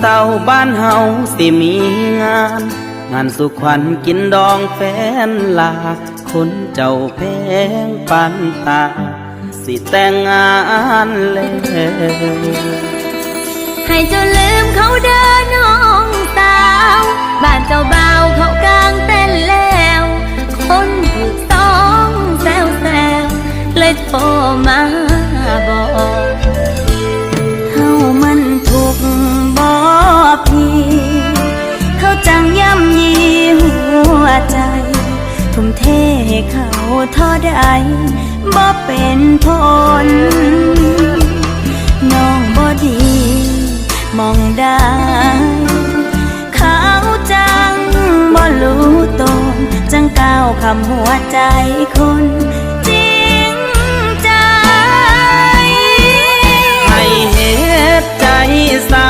เศร้าบ้านเฮาสิมีงาน งานสุขวัญกินดองแฟนลา คนเจ้าแพงปันตา สิแต่งงานแล้วให้เจ้าลืมเขาเดินน้องสาวบ้านเจ้าบ่าวเขากลางเต้นแล้ว คนถูกต้องแซวแซวเลยโทรมา ใจ ทุ่มเทให้เขาท่อใดบ่เป็นผล น้องบ่ดี มองได้เขาจังบ่รู้ตนจังก้าวคำหัวใจคนจริงใจ ให้เหตุใจสา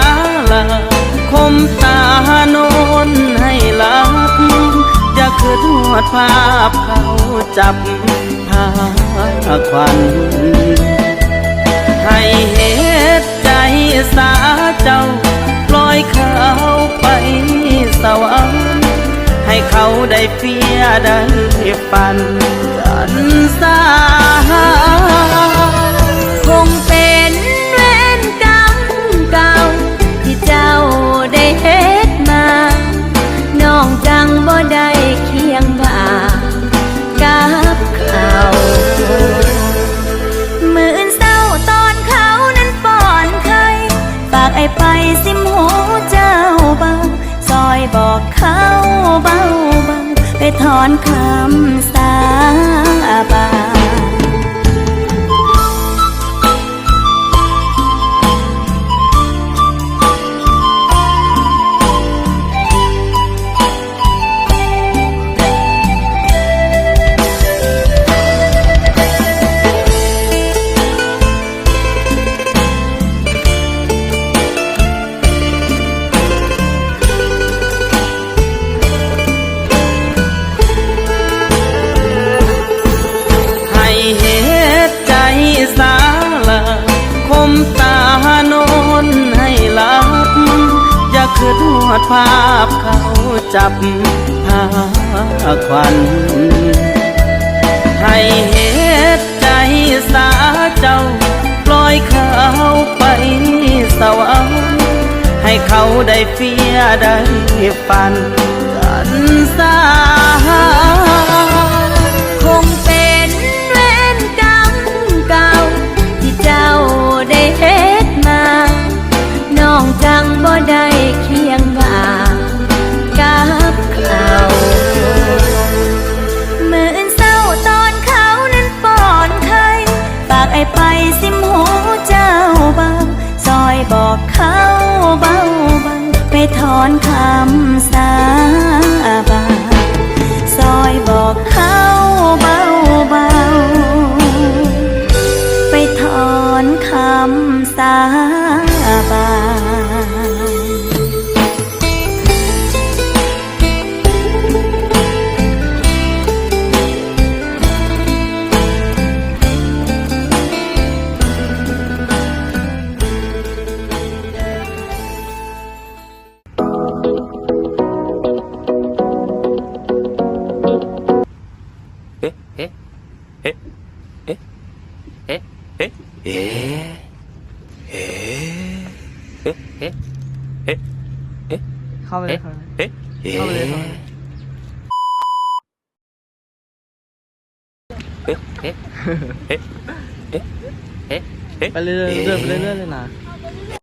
ภาพเขาจับพาควัน ให้เหตุใจสาเจ้าปล่อยเขาไปสวรรค์ให้เขาได้เฟียได้ฝันกันสาากไอ้ไปสิมหูเจ้าเบาซอยบอกเขาเบาเบาไปถอนคำส คืนหวดภาพเขาจับพาควันให้เหตุใจสาเจ้า ปล่อยเขาไปสวรรค์ให้เขาได้เฟียได้ฝันกันสา อบอกเขาเบาเบาไปถอนคำสา เลยเข้าไปเลยเอ๊ะเอ๊ะเอ๊ะเอ๊ะเอ๊ะไปเรื่อยๆเรื่อยๆไปเรื่อยๆเลยนะเ